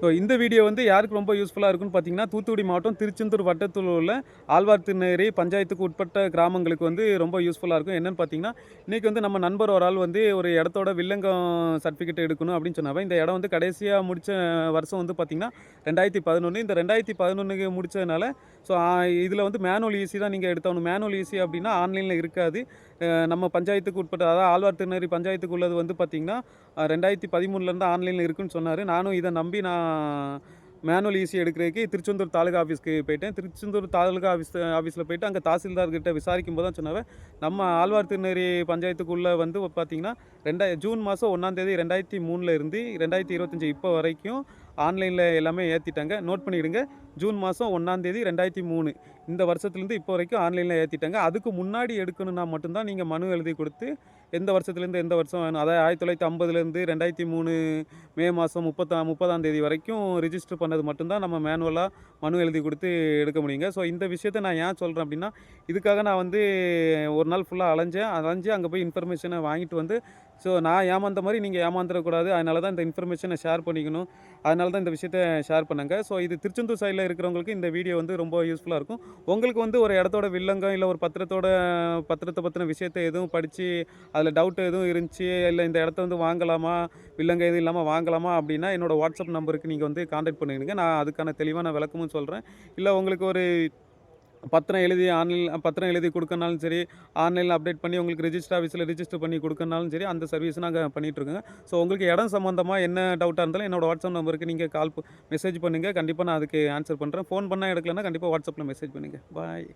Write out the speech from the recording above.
So இந்த video வந்து யாருக்கு ரொம்ப யூஸ்ஃபுல்லாக இருக்குன்னு பார்த்தீங்கன்னா தூத்துக்குடி மாவட்டம் திருச்செந்தூர் வட்டத்தில் உள்ள ஆழ்வார் திருநேரி பஞ்சாயத்துக்கு உட்பட்ட கிராமங்களுக்கு வந்து ரொம்ப யூஸ்ஃபுல்லாக இருக்கும். என்னென்னு பார்த்தீங்கன்னா இன்றைக்கி வந்து நம்ம நண்பர் ஒரு ஆள் வந்து ஒரு இடத்தோட வில்லங்கம் சர்டிஃபிகேட் எடுக்கணும் அப்படின்னு சொன்னாவே இந்த இடம் வந்து கடைசியாக முடித்த வருஷம் வந்து பார்த்திங்கன்னா ரெண்டாயிரத்தி பதினொன்று இந்த ரெண்டாயிரத்தி பதினொன்றுக்கு முடித்ததுனால ஸோ இதில் வந்து மேனுவல் ஈஸி தான் நீங்கள் எடுத்தவணும். மேனுவல் ஈஸி அப்படின்னா ஆன்லைனில் இருக்காது. நம்ம பஞ்சாயத்துக்கு உட்பட்ட அதாவது ஆழ்வார் திருநேரி பஞ்சாயத்துக்கு உள்ளது வந்து பார்த்திங்கன்னா ரெண்டாயிரத்தி பதிமூணுலேருந்து ஆன்லைனில் இருக்குன்னு சொன்னார். நானும் இதை நம்பி நான் மேனுவல் ஈஸி எடுக்கிறதுக்கு திருச்செந்தூர் தாலுகா ஆஃபீஸ்க்கு போயிட்டேன். திருச்செந்தூர் தாலுகா ஆஃபீஸ் ஆஃபீஸில் போயிட்டு அங்கே தாசில்தார்கிட்ட விசாரிக்கும் போது தான் சொன்னாவே நம்ம ஆழ்வார் திருநெறி பஞ்சாயத்துக்குள்ளே வந்து பார்த்திங்கன்னா ரெண்டாய் ஜூன் மாதம் ஒன்றாந்தேதி ரெண்டாயிரத்தி மூணில் இருந்து ரெண்டாயிரத்தி இருபத்தஞ்சி இப்போ வரைக்கும் ஆன்லைனில் எல்லாமே ஏற்றிட்டாங்க நோட் பண்ணிவிடுங்க ஜூன் மாதம் ஒன்றாந்தேதி ரெண்டாயிரத்தி மூணு. இந்த வருஷத்துலேருந்து இப்போ வரைக்கும் ஆன்லைனில் ஏற்றிட்டாங்க அதுக்கு முன்னாடி எடுக்கணும்னா மட்டும்தான் நீங்கள் மனு எழுதி கொடுத்து எந்த வருஷத்துலேருந்து எந்த வருஷம் வேணும். அதாவது ஆயிரத்தி தொள்ளாயிரத்தி ஐம்பதுலேருந்து ரெண்டாயிரத்தி மூணு மே மாதம் முப்பத்தா முப்பதாம் தேதி வரைக்கும் ரிஜிஸ்டர் பண்ணது மட்டும்தான் நம்ம மேனுவலாக மனு எழுதி கொடுத்து எடுக்க முடியுங்க. ஸோ இந்த விஷயத்தை நான் ஏன் சொல்கிறேன் அப்படின்னா இதுக்காக நான் வந்து ஒரு நாள் ஃபுல்லாக அலைஞ்சேன். அலைஞ்சு அங்கே போய் இன்ஃபர்மேஷனை வாங்கிட்டு வந்து ஸோ நான் ஏமாந்த மாதிரி நீங்கள் ஏமாந்துடக்கூடாது. அதனால தான் இந்த இன்ஃபர்மேஷனை ஷேர் பண்ணிக்கணும். அதனால தான் இந்த விஷயத்தை ஷேர் பண்ணாங்க. ஸோ இது திருச்செந்தூர் சைடில் இருக்கிறவங்களுக்கு இந்த வீடியோ வந்து ரொம்ப யூஸ்ஃபுல்லாக இருக்கும். உங்களுக்கு வந்து ஒரு இடத்தோட வில்லங்கம் இல்லை ஒரு பத்திரத்தோட பத்திரத்தை பற்றின விஷயத்தை எதுவும் படித்து அதில் டவுட் எதுவும் இருந்துச்சு இல்லை இந்த இடத்த வந்து வாங்கலாமா வில்லங்கம் எதுவும் இல்லாமல் வாங்கலாமா அப்படின்னா என்னோடய வாட்ஸ்அப் நம்பருக்கு நீங்கள் வந்து காண்டாக்ட் பண்ணிடுங்க. நான் அதுக்கான தெளிவான விளக்கமும் சொல்கிறேன் இல்லை உங்களுக்கு ஒரு பத்திரம் எழுதி ஆன்லைன் பத்திரம் எழுதி கொடுக்கனாலும் சரி ஆன்லைனில் அப்டேட் பண்ணி உங்களுக்கு ரிஜிஸ்டர் ஆஃபீஸில் ரிஜிஸ்டர் பண்ணி கொடுக்கனாலும் சரி அந்த சர்வீஸ் நாங்கள் பண்ணிகிட்ருக்கோங்க ஸோ உங்களுக்கு இடம் சம்மந்தமாக என்ன டவுட்டாக இருந்தாலும் என்னோடய வாட்ஸ்அப் நம்பருக்கு நீங்கள் கால் மெசேஜ் பண்ணுங்கள் கண்டிப்பாக நான் அதுக்கு ஆன்சர் பண்ணுறேன் ஃபோன் பண்ணால் எடுக்கலன்னா கண்டிப்பாக வாட்ஸ்அப்பில் மெசேஜ் பண்ணுங்கள் பாய்